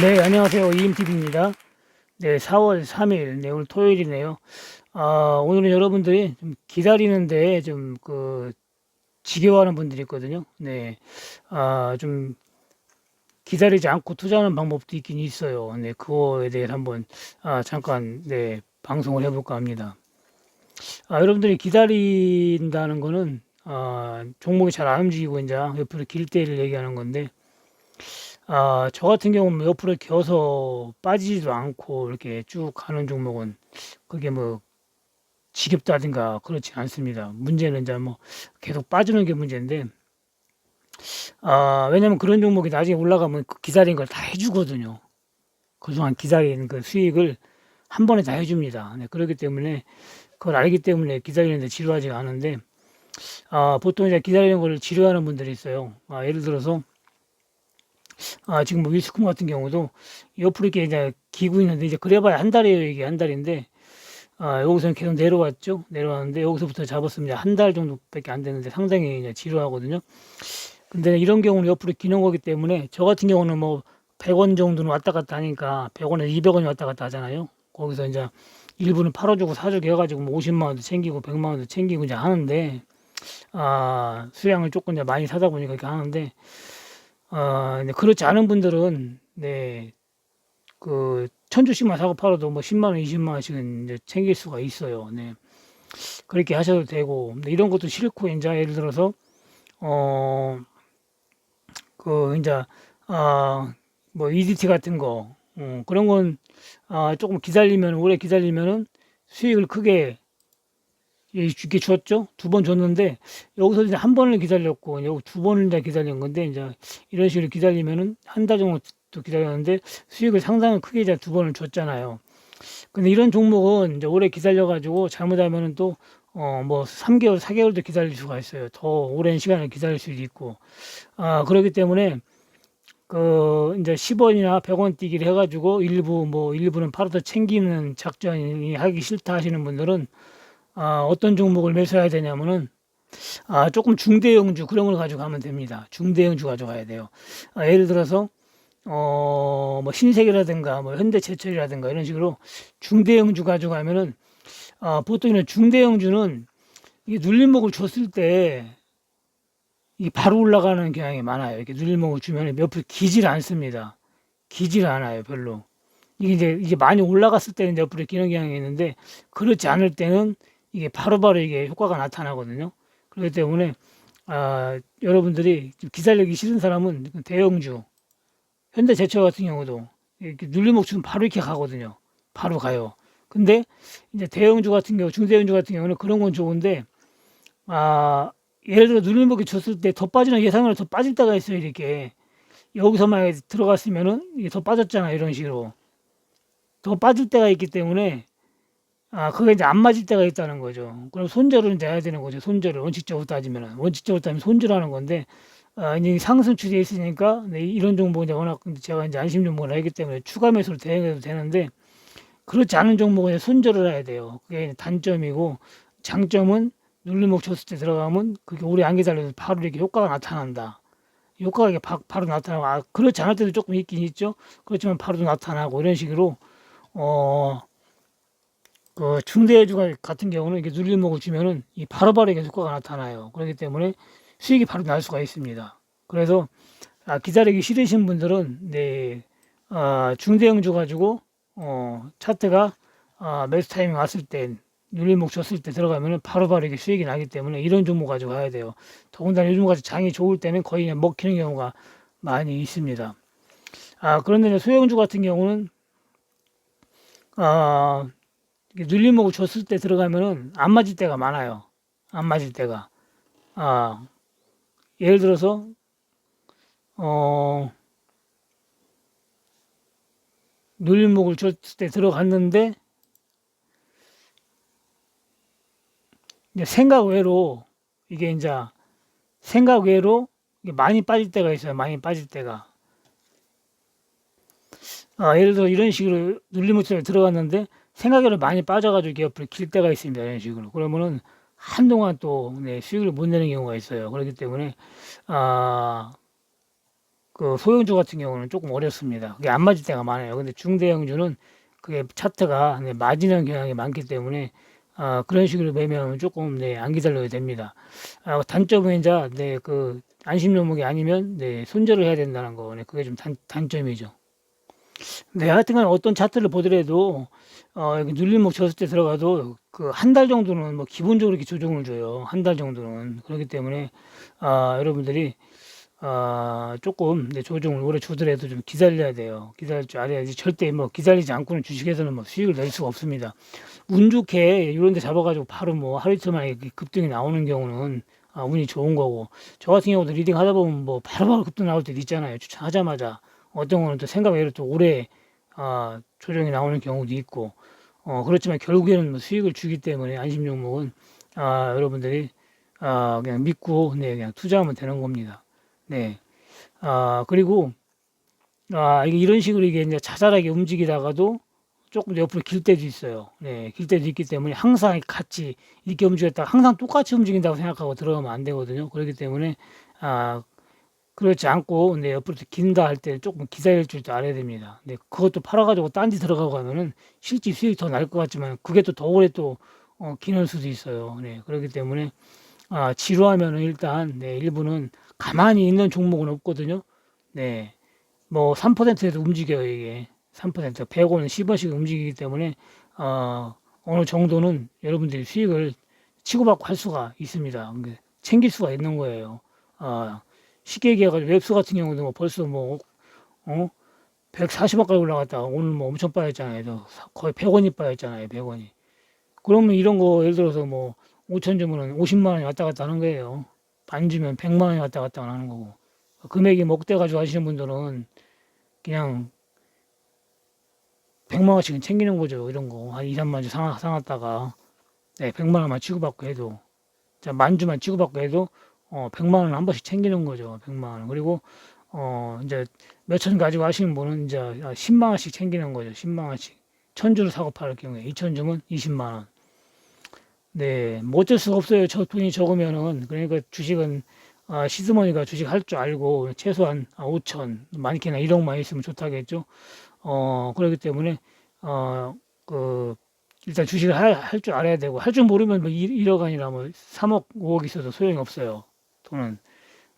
네, 안녕하세요. 이임TV입니다. 네, 4월 3일, 네, 오늘 토요일이네요. 아, 오늘은 여러분들이 좀 기다리는데 좀 그, 지겨워하는 분들이 있거든요. 네, 아, 좀 기다리지 않고 투자하는 방법도 있긴 있어요. 네, 그거에 대해서 한번, 아, 잠깐, 네, 방송을 해볼까 합니다. 아, 여러분들이 기다린다는 거는, 아, 종목이 잘 안 움직이고 이제 옆으로 길 때를 얘기하는 건데, 아, 저 같은 경우는 옆으로 겨서 빠지지도 않고 이렇게 쭉 가는 종목은 그게 뭐 지겹다든가 그렇지 않습니다. 문제는 이제 뭐 계속 빠지는 게 문제인데, 아, 왜냐면 그런 종목이 나중에 올라가면 그 기다린 걸 다 해주거든요. 그동안 기다린 그 수익을 한 번에 다 해줍니다. 네, 그렇기 때문에 그걸 알기 때문에 기다리는데 지루하지가 않은데, 아, 보통 이제 기다리는 걸 지루하는 분들이 있어요. 아, 예를 들어서 아, 지금 뭐 위스콘 같은 경우도 옆으로 이렇게 이제 기고 있는데 이제 그래봐야 한 달이에요. 이게 한 달인데 아, 여기서는 계속 내려왔죠. 내려왔는데 여기서부터 잡았으면 한달 정도밖에 안 되는데 상당히 이제 지루하거든요. 근데 이런 경우는 옆으로 기는 거기 때문에 저 같은 경우는 뭐 100원 정도는 왔다 갔다 하니까 100원에 200원이 왔다 갔다 하잖아요. 거기서 이제 일부는 팔아주고 사주고 해가지고 뭐 50만 원도 챙기고 100만 원도 챙기고 이제 하는데 아, 수량을 조금 이제 많이 사다 보니까 이렇게 하는데 아, 네, 그렇지 않은 분들은 네, 그 천주씩만 사고 팔아도 뭐 10만 원, 20만 원씩은 이제 챙길 수가 있어요. 네. 그렇게 하셔도 되고 근데 이런 것도 싫고 이제 예를 들어서 어, 그 이제 아뭐 EDT 같은 거 어, 그런 건 아, 조금 기다리면 오래 기다리면은 수익을 크게 이게 줬죠. 두 번 줬는데 여기서 이제 한 번을 기다렸고 여기 두 번을 이제 기다린 건데 이제 이런 식으로 기다리면은 한 달 정도 또 기다렸는데 수익을 상당히 크게 이제 두 번을 줬잖아요. 근데 이런 종목은 이제 오래 기다려 가지고 잘못하면은 또 어 뭐 3개월, 4개월도 기다릴 수가 있어요. 더 오랜 시간을 기다릴 수도 있고. 아, 그렇기 때문에 그 이제 10원이나 100원 뛰기를 해 가지고 일부 뭐 일부는 팔아서 챙기는 작전이 하기 싫다 하시는 분들은 아, 어떤 종목을 매수해야 되냐면은 아, 조금 중대형주 그런 걸 가지고 가면 됩니다. 중대형주 가져가야 돼요. 아, 예를 들어서 어, 뭐 신세계라든가 뭐 현대제철이라든가 이런 식으로 중대형주 가져가면은 아, 보통은 중대형주는 이게 눌림목을 줬을 때이 바로 올라가는 경향이 많아요. 이렇게 눌림목을 주면 옆으로 기질 않습니다. 기질 않아요, 별로. 이게 이제 이게 많이 올라갔을 때는 옆으로 기는 경향이 있는데 그렇지 않을 때는 이게 바로 바로 이게 효과가 나타나거든요. 그렇기 때문에 아, 여러분들이 기다리기 싫은 사람은 대형주, 현대제철 같은 경우도 이렇게 눌림목 주면 바로 이렇게 가거든요. 바로 가요. 근데 이제 대형주 같은 경우, 중대형주 같은 경우는 그런 건 좋은데 아, 예를 들어 눌림목이 줬을 때 더 빠지는 예상으로 더 빠질 때가 있어요. 이렇게 여기서 만약에 들어갔으면은 이게 더 빠졌잖아 이런 식으로 더 빠질 때가 있기 때문에 아, 그게 이제 안 맞을 때가 있다는 거죠. 그럼 이제 해야 되는 거죠. 손절을 원칙적으로 따지면 원칙적으로 따지면 손절하는 건데 아, 이제 상승 추세에 있으니까 네, 이런 종목 이제 워낙 제가 이제 안심 종목을 하기 때문에 추가 매수를 대응해도 되는데 그렇지 않은 종목은 손절을 해야 돼요. 그게 단점이고 장점은 눌림목 쳤을 때 들어가면 그게 오래 안 기다려도 바로 이렇게 효과가 나타난다. 효과가 이게 바, 로 나타나고 아, 그렇지 않을 때도 조금 있긴 있죠. 그렇지만 바로 나타나고 이런 식으로 어. 그 중대주가 같은 경우는 이게 눌림목을 주면은 이 바로바로 이게 효과가 나타나요. 그렇기 때문에 수익이 바로 날 수가 있습니다. 그래서 아, 기다리기 싫으신 분들은 네 아, 중대형주 가지고 어, 차트가 아, 매수 타이밍 왔을 때 눌림목 줬을 때 들어가면은 바로바로 이게 수익이 나기 때문에 이런 종목 가지고 가야 돼요. 더군다나 요즘 같이 장이 좋을 때는 거의 그냥 먹히는 경우가 많이 있습니다. 아, 그런데 소형주 같은 경우는 아, 눌림목을 줬을 때 들어가면은 안 맞을 때가 많아요. 안 맞을 때가. 아, 예를 들어서, 어, 눌림목을 줬을 때 들어갔는데, 생각 외로, 이게 이제 생각 외로 많이 빠질 때가 있어요. 많이 빠질 때가. 아, 예를 들어 이런 식으로 눌림목에 들어갔는데, 생각외로 많이 빠져가지고 옆으로 길 때가 있습니다. 이런 식으로. 그러면은 한동안 또 네, 수익을 못 내는 경우가 있어요. 그렇기 때문에 아 그 소형주 같은 경우는 조금 어렵습니다. 그게 안 맞을 때가 많아요. 근데 중대형주는 그게 차트가 네, 맞이는 경향이 많기 때문에 아, 그런 식으로 매매하면 조금 네, 안 기다려야 됩니다. 아, 단점은 이제 네, 그 안심 종목이 아니면 네, 손절을 해야 된다는 거. 네, 그게 좀 단, 단점이죠. 네, 하여튼간 어떤 차트를 보더라도 어, 여기 눌림목 쳤을 때 들어가도 그 한 달 정도는 뭐 기본적으로 이렇게 조정을 줘요. 한 달 정도는 그렇기 때문에 아, 여러분들이 아, 조금 네, 조정을 오래 주더라도 좀 기다려야 돼요. 기다릴 줄 알아야지 절대 뭐 기다리지 않고는 주식에서는 뭐 수익을 낼 수가 없습니다. 운 좋게 이런 데 잡아가지고 바로 뭐 하루 이틀 만에 이렇게 급등이 나오는 경우는 아, 운이 좋은 거고 저 같은 경우도 리딩 하다 보면 뭐 바로바로 급등 나올 때도 있잖아요. 추천하자마자 어떤 거는 또 생각 외로 또 오래 아, 조정이 나오는 경우도 있고 어, 그렇지만 결국에는 뭐 수익을 주기 때문에 안심 종목은 아, 여러분들이 아, 그냥 믿고 네, 그냥 투자하면 되는 겁니다. 네. 아, 그리고 아, 이게 이런 식으로 이게 이제 자잘하게 움직이다가도 조금 옆으로 길 때도 있어요. 네, 길 때도 있기 때문에 항상 같이 이렇게 움직였다가 항상 똑같이 움직인다고 생각하고 들어가면 안 되거든요. 그렇기 때문에 아, 그렇지 않고 네, 옆으로 긴다 할 때 조금 기다릴 줄 알아야 됩니다. 네, 그것도 팔아가지고 딴데 들어가고 하면은 실제 수익이 더날 것 같지만 그게 또 더 오래 또 어, 기는 수도 있어요. 네, 그렇기 때문에 아, 지루하면은 일단 네, 일부는 가만히 있는 종목은 없거든요. 네, 뭐 3%에도 움직여요 이게 3% 100원은 10원씩 움직이기 때문에 어, 어느 정도는 여러분들이 수익을 치고받고 할 수가 있습니다. 그러니까 챙길 수가 있는 거예요. 어, 쉽게 얘기해가지고 웹스 같은 경우도 뭐 벌써 뭐, 어? 140원까지 올라갔다가 오늘 뭐 엄청 빠졌잖아요. 거의 100원이 빠졌잖아요. 100원이. 그러면 이런 거 예를 들어서 뭐 5천 주면은 50만 원이 왔다 갔다 하는 거예요. 반 주면 100만 원이 왔다 갔다 하는 거고. 금액이 먹대가지고 하시는 분들은 그냥 100만 원씩은 챙기는 거죠. 이런 거. 한 2, 3만 주 상, 상았다가 네, 100만 원만 치고받고 해도 자, 만 주만 치고받고 해도 어, 100만 원을 한 번씩 챙기는 거죠. 100만 원. 그리고 어, 이제 몇 천 가지고 하시는 분은 이제 10만 원씩 챙기는 거죠. 10만 원씩. 천 주를 사고 팔 경우에 2천 주면 20만 원. 네, 뭐 어쩔 수가 없어요. 저 돈이 적으면은 그러니까 주식은 아, 시드머니가 주식 할 줄 알고 최소한 5천, 많게나 1억만 있으면 좋다겠죠. 어, 그렇기 때문에 어, 그 일단 주식을 할 줄 알아야 되고 할 줄 모르면 뭐 1 억 아니라 뭐 3억, 5억 있어도 소용이 없어요. 돈은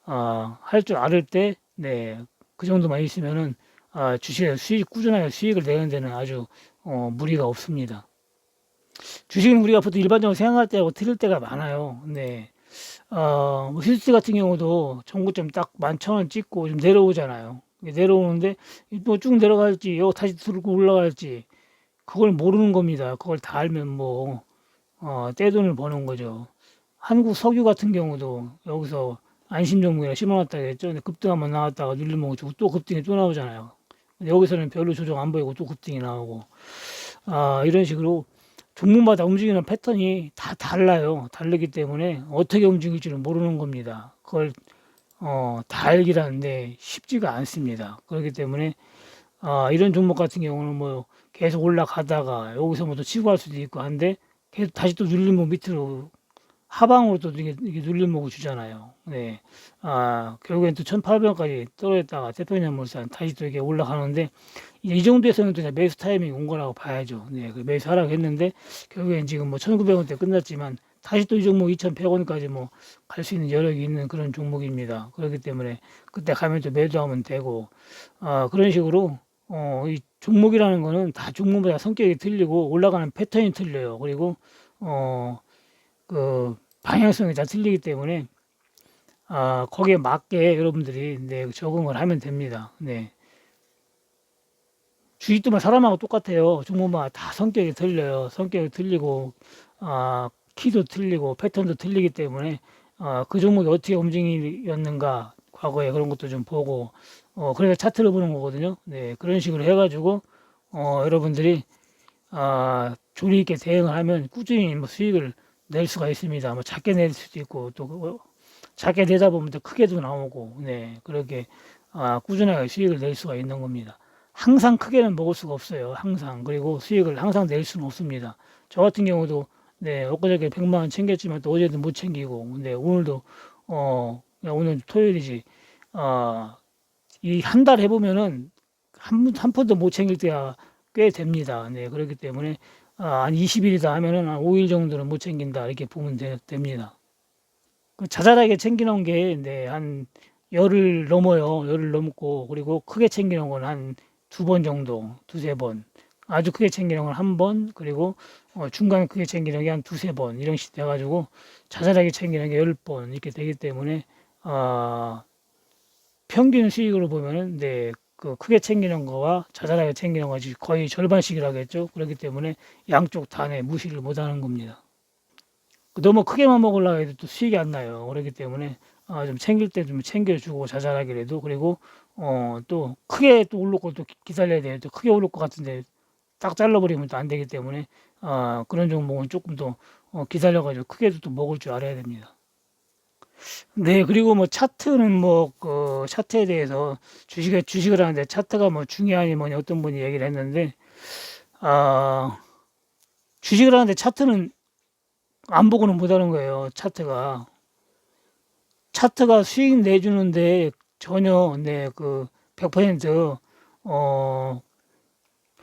어, 할줄 알을 때, 네, 그 정도만 있으면은 아, 주식에 수익 꾸준하게 수익을 내는 데는 아주 어, 무리가 없습니다. 주식은 우리가 보통 일반적으로 생각할 때하고 틀릴 때가 많아요. 네. 어, 뭐 힐스 같은 경우도 정고점 딱 만 천 원 찍고 좀 내려오잖아요. 내려오는데 뭐쭉 내려갈지 요 다시 들고 올라갈지 그걸 모르는 겁니다. 그걸 다 알면 뭐 어, 떼돈을 버는 거죠. 한국 석유 같은 경우도 여기서 안심정부에 심어놨다 했죠. 근데 급등 한번 나왔다가 눌리면 또 급등이 또 나오잖아요. 여기서는 별로 조정 안 보이고 또 급등이 나오고 아, 이런 식으로 종목마다 움직이는 패턴이 다 달라요. 다르기 때문에 어떻게 움직일지는 모르는 겁니다. 그걸 어, 다 알기라는데 쉽지가 않습니다. 그렇기 때문에 어, 이런 종목 같은 경우는 뭐 계속 올라가다가 여기서 뭐또 치고 할 수도 있고 한데 계속 다시 또 눌림목 밑으로 하방으로 또 이게, 이게 눌림목을 주잖아요. 네. 아, 결국엔 또 1800원까지 떨어졌다가 대표년물산 다시 또 이게 올라가는데 이 정도에서는 또 매수 타이밍이 온 거라고 봐야죠. 네. 그 매수 하라고 했는데 결국엔 지금 뭐 1900원대 끝났지만 다시 또 이 종목 2100원까지 뭐 갈 수 있는 여력이 있는 그런 종목입니다. 그렇기 때문에 그때 가면 또 매도하면 되고 아, 그런 식으로 어, 이 종목이라는 거는 다 종목마다 성격이 틀리고 올라가는 패턴이 틀려요. 그리고 어, 그 방향성이 다 틀리기 때문에 아, 거기에 맞게 여러분들이 네, 적응을 하면 됩니다. 네. 주식도만 사람하고 똑같아요. 종목마다 다 성격이 틀려요. 성격이 틀리고 아, 키도 틀리고 패턴도 틀리기 때문에 아, 그 종목이 어떻게 움직이었는가 과거에 그런 것도 좀 보고 어, 그래서 차트를 보는 거거든요. 네, 그런 식으로 해가지고 어, 여러분들이 아, 조리 있게 대응을 하면 꾸준히 뭐 수익을 낼 수가 있습니다. 뭐 작게 낼 수도 있고 또 그, 작게 내다 보면 또 크게도 나오고 네 그렇게 아, 꾸준하게 수익을 낼 수가 있는 겁니다. 항상 크게는 먹을 수가 없어요. 항상 그리고 수익을 항상 낼 수는 없습니다. 저 같은 경우도 네 엊그저께 100만 원 챙겼지만 또 어제도 못 챙기고 근데 오늘도 어 오늘 토요일이지 어 이 한 달 해보면은 한, 한 푼도 못 챙길 때가 꽤 됩니다. 네, 그렇기 때문에 아, 한 20일이다 하면은 한 5일 정도는 못 챙긴다 이렇게 보면 되, 됩니다. 그 자잘하게 챙기는 게 네, 한 열을 넘어요. 열을 넘고 그리고 크게 챙기는 건 한 두 번 정도, 두세 번. 아주 크게 챙기는 건 한 번, 그리고 어, 중간 크게 챙기는 게 한 두세 번 이런 식돼 가지고 자잘하게 챙기는 게 열 번 이렇게 되기 때문에 아 평균 수익으로 보면은 네, 그 크게 챙기는 거와 자잘하게 챙기는 것이 거의 절반씩이라겠죠. 그렇기 때문에 양쪽 다내 무시를 못 하는 겁니다. 너무 크게만 먹으려고 해도 또 수익이 안 나요. 그렇기 때문에 아, 좀 챙길 때 좀 챙겨주고 자잘하게라도 그리고 어, 또 크게 또 오를 것도 기- 기다려야 돼요. 또 크게 오를 것 같은데 딱 잘라버리면 또 안 되기 때문에 아, 그런 종목은 조금 더 어, 기다려가지고 크게도 또 먹을 줄 알아야 됩니다. 네, 그리고 뭐 차트는 뭐 그 차트에 대해서 주식에 주식을 하는데 차트가 뭐 중요하니 뭐니 어떤 분이 얘기를 했는데 아 주식을 하는데 차트는 안 보고는 못 하는 거예요. 차트가 차트가 수익 내주는데 전혀 네 그 100%어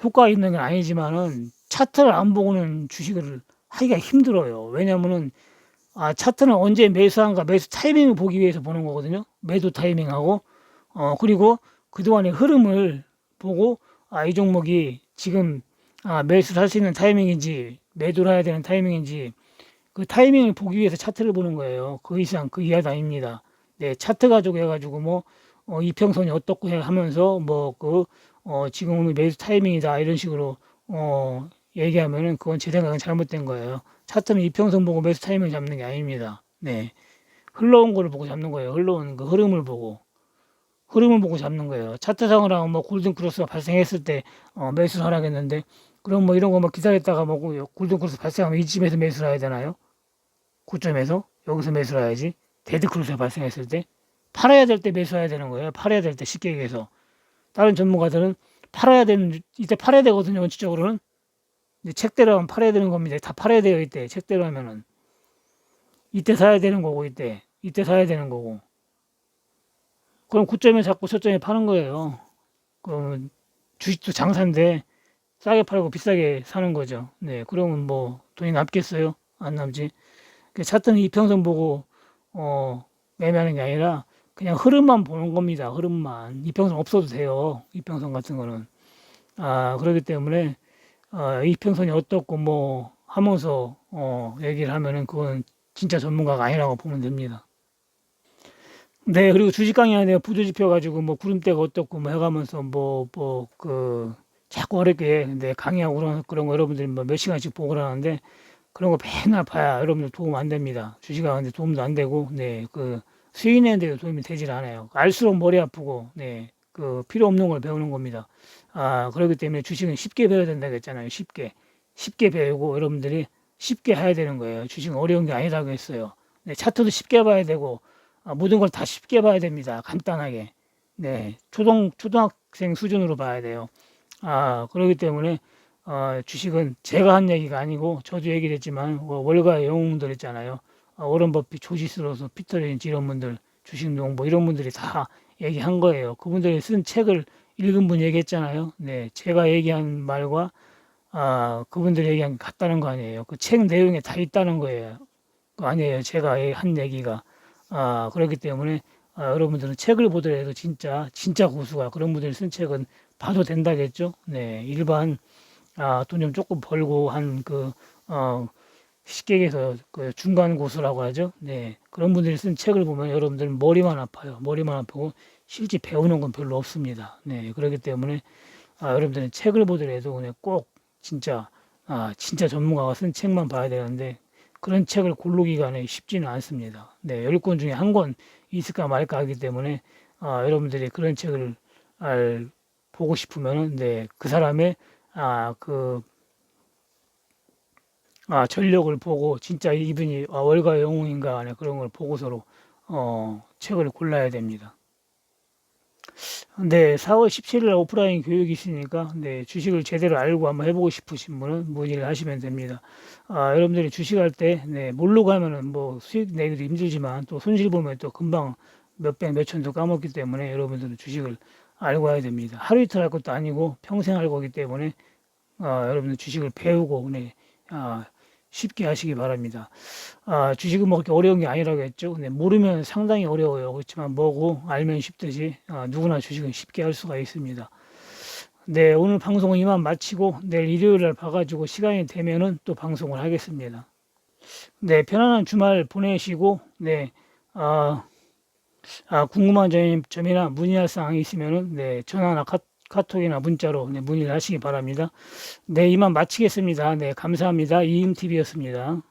효과 있는 건 아니지만은 차트를 안 보고는 주식을 하기가 힘들어요. 왜냐면은 아, 차트는 언제 매수한가 매수 타이밍을 보기 위해서 보는 거거든요. 매도 타이밍하고 어 그리고 그동안의 흐름을 보고 아, 이 종목이 지금 아, 매수를 할 수 있는 타이밍인지 매도를 해야 되는 타이밍인지 그 타이밍을 보기 위해서 차트를 보는 거예요. 그 이상 그 이하도 아닙니다. 네, 차트 가지고 해가지고 뭐 어, 이평선이 어떻고 해 하면서 뭐그 어, 지금은 매수 타이밍이다 이런 식으로 어, 얘기하면은 그건 제 생각은 잘못된 거예요. 차트는 이평선 보고 매수 타이밍을 잡는 게 아닙니다. 네. 흘러온 거를 보고 잡는 거예요. 흘러온 그 흐름을 보고. 흐름을 보고 잡는 거예요. 차트상으로 뭐 골든 크로스가 발생했을 때 어, 매수를 하라겠는데 그럼 뭐 이런 거 뭐 기다렸다가 뭐 골든 크로스 발생하면 이쯤에서 매수를 해야 되나요? 고점에서 여기서 매수를 해야지. 데드 크로스가 발생했을 때 팔아야 될 때 매수해야 되는 거예요. 팔아야 될 때 쉽게 얘기해서 다른 전문가들은 팔아야 되는 이때 팔아야 되거든요. 원칙적으로는 이제 책대로 하면 팔아야 되는 겁니다. 다 팔아야 돼요. 이때 책대로 하면은 이때 사야 되는 거고 이때 이때 사야 되는 거고 그럼 고점에 잡고 저점에 파는 거예요. 그럼 주식도 장사인데 싸게 팔고 비싸게 사는 거죠. 네, 그러면 뭐 돈이 남겠어요? 안 남지. 그 차트는 이평선 보고 어 매매하는 게 아니라 그냥 흐름만 보는 겁니다. 흐름만 이평선 없어도 돼요. 이평선 같은 거는 아 그렇기 때문에 어, 이평선이 어떻고 뭐 하면서 어 얘기를 하면은 그건 진짜 전문가가 아니라고 보면 됩니다. 네, 그리고 주식 강의하는데 부조지표 가지고 뭐 구름대가 어떻고 뭐 해가면서 뭐 뭐 그 자꾸 어렵게 네, 강의하고 그런 그런 거 여러분들이 뭐 몇 시간씩 보고 그러는데 그런 거 맨날 봐야 여러분들 도움 안 됩니다. 주식 하는데 도움도 안 되고 네, 그 수익 내는데도 도움이 되질 않아요. 알수록 머리 아프고 네, 그 필요 없는 걸 배우는 겁니다. 아, 그렇기 때문에 주식은 쉽게 배워야 된다고 했잖아요. 쉽게. 쉽게 배우고 여러분들이 쉽게 해야 되는 거예요. 주식은 어려운 게 아니라고 했어요. 네, 차트도 쉽게 봐야 되고 아, 모든 걸 다 쉽게 봐야 됩니다. 간단하게. 네, 초등 초등학생 수준으로 봐야 돼요. 아, 그렇기 때문에 어, 주식은 제가 한 얘기가 아니고 저도 얘기를 했지만 어, 월가의 영웅들 있잖아요. 어, 워런 버핏, 조지스로서 피터 린치 이런 분들 주식 농부 이런 분들이 다 얘기한 거예요. 그분들이 쓴 책을 읽은 분 얘기했잖아요. 네, 제가 얘기한 말과 아, 그분들이 얘기한 게 같다는 거 아니에요. 그 책 내용에 다 있다는 거예요. 그거 아니에요. 제가 한 얘기가. 아, 그렇기 때문에 아, 여러분들은 책을 보더라도 진짜 진짜 고수가 그런 분들이 쓴 책은 봐도 된다겠죠. 네, 일반 아, 돈 좀 조금 벌고 한그 어, 쉽게 얘기해서 그 중간 고수라고 하죠. 네, 그런 분들이 쓴 책을 보면 여러분들은 머리만 아파요. 머리만 아프고 실제 배우는 건 별로 없습니다. 네, 그렇기 때문에 아, 여러분들은 책을 보더라도 그냥 꼭 진짜 아, 진짜 전문가가 쓴 책만 봐야 되는데 그런 책을 고르기가 네, 쉽지는 않습니다. 네, 열권 중에 한 권 있을까 말까 하기 때문에 아, 여러분들이 그런 책을 알, 보고 싶으면은 네, 그 사람의 아, 그 아, 전력을 보고 진짜 이분이 아, 월가 영웅인가 하는 그런 걸 보고서로 어, 책을 골라야 됩니다. 네, 4월 17일 오프라인 교육이 있으니까 네, 주식을 제대로 알고 한번 해보고 싶으신 분은 문의를 하시면 됩니다. 아, 여러분들이 주식할 때 네, 모르고 하면은 뭐 수익 내기도 힘들지만 또 손실 보면 또 금방 몇백 몇천도 까먹기 때문에 여러분들은 주식을 알고 와야 됩니다. 하루 이틀 할 것도 아니고 평생 할 거기 때문에 아, 여러분들 주식을 배우고 네, 아, 쉽게 하시기 바랍니다. 아, 주식은 뭐 그렇게 어려운 게 아니라고 했죠. 네, 모르면 상당히 어려워요. 그렇지만 뭐고 알면 쉽듯이 아, 누구나 주식은 쉽게 할 수가 있습니다. 네, 오늘 방송은 이만 마치고 내일 일요일 날 봐가지고 시간이 되면은 또 방송을 하겠습니다. 네, 편안한 주말 보내시고, 네, 아, 아, 궁금한 점, 점이나 문의할 사항이 있으면은, 네, 전화나 카, 카톡이나 문자로 네, 문의를 하시기 바랍니다. 네, 이만 마치겠습니다. 네, 감사합니다. 이임TV였습니다.